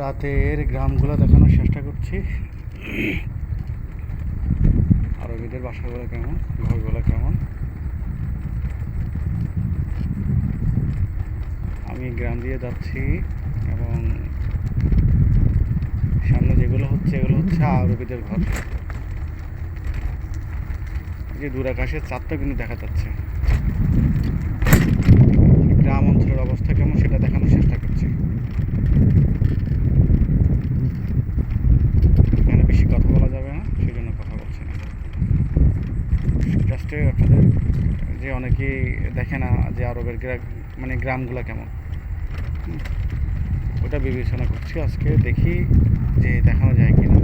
রাতের গ্রামগুলো দেখানোর চেষ্টা করছি। আরবিদের বাসাগুলো কেমন? ঘরগুলো কেমন? আমি গ্রাম দিয়ে যাচ্ছি এবং সামনে যেগুলো হচ্ছে, এগুলো হচ্ছে আরবিদের ঘর। যে দূর আকাশের চাঁদটা কিন্তু দেখা যাচ্ছে। গ্রাম অঞ্চলের অবস্থা কেমন সেটা দেখানোর চেষ্টা করছি এখানে বেশি কথা বলা যাবে না সেই জন্য কথা বলছি না জাস্ট আপনাদের যে অনেকেই দেখে না যে আরবের মানে গ্রামগুলো কেমন। ওটা বিবেচনা করছি আজকে, দেখি যে দেখানো যায় কি না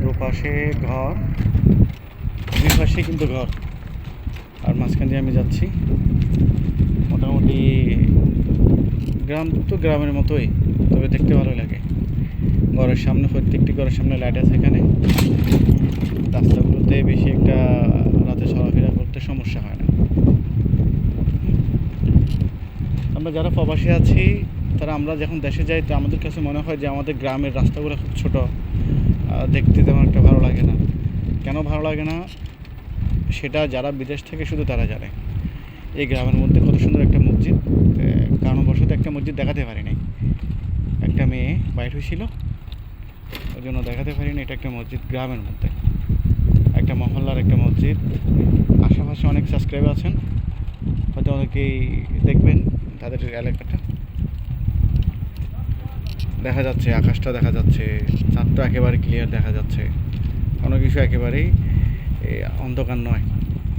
দুপাশে ঘর। দুই পাশে কিন্তু ঘর। আর মাঝখান দিয়ে আমি যাচ্ছি। মোটামুটি গ্রাম তো গ্রামের মতোই, তবে দেখতে ভালো লাগে। ঘরের সামনে, প্রত্যেকটি ঘরের সামনে লাইট আছে এখানে। রাস্তাগুলোতে বেশি একটা রাতে চলাফেরা করতে সমস্যা হয় না। আমরা যারা প্রবাসী আছি, তারা আমরা যখন দেশে যাই, তো আমাদের কাছে মনে হয় যে আমাদের গ্রামের রাস্তাগুলো খুব ছোট। দেখতে তেমন একটা ভালো লাগে না। কেন ভালো লাগে না? সেটা যারা বিদেশ থেকে শুধু তারা জানে। এই গ্রামের মধ্যে কত সুন্দর একটা মসজিদ কারণবশত একটা মসজিদ দেখাতে পারি একটা মেয়ে বাইর হয়েছিল ওই জন্য দেখাতে পারিনি, এটা একটা মসজিদ গ্রামের মধ্যে। একটা মহল্লার একটা মসজিদ, আশেপাশে অনেক সাবস্ক্রাইব আছেন, হয়তো অনেকেই দেখবেন তাদের এলাকাটা। দেখা যাচ্ছে, আকাশটা দেখা যাচ্ছে, চাঁদটা একেবারে ক্লিয়ার দেখা যাচ্ছে। কোনো কিছু একেবারেই অন্ধকার নয়।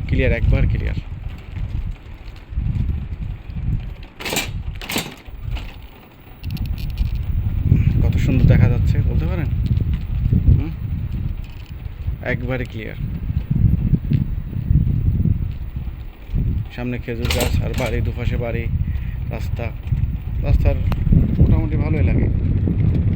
ক্লিয়ার একবার ক্লিয়ার কত সুন্দর দেখা যাচ্ছে, বলতে পারেন? একবারে ক্লিয়ার সামনে খেজুর গাছ আর বাড়ি, দুপাশে বাড়ি, রাস্তা। রাস্তার মোটামুটি ভালোই লাগে।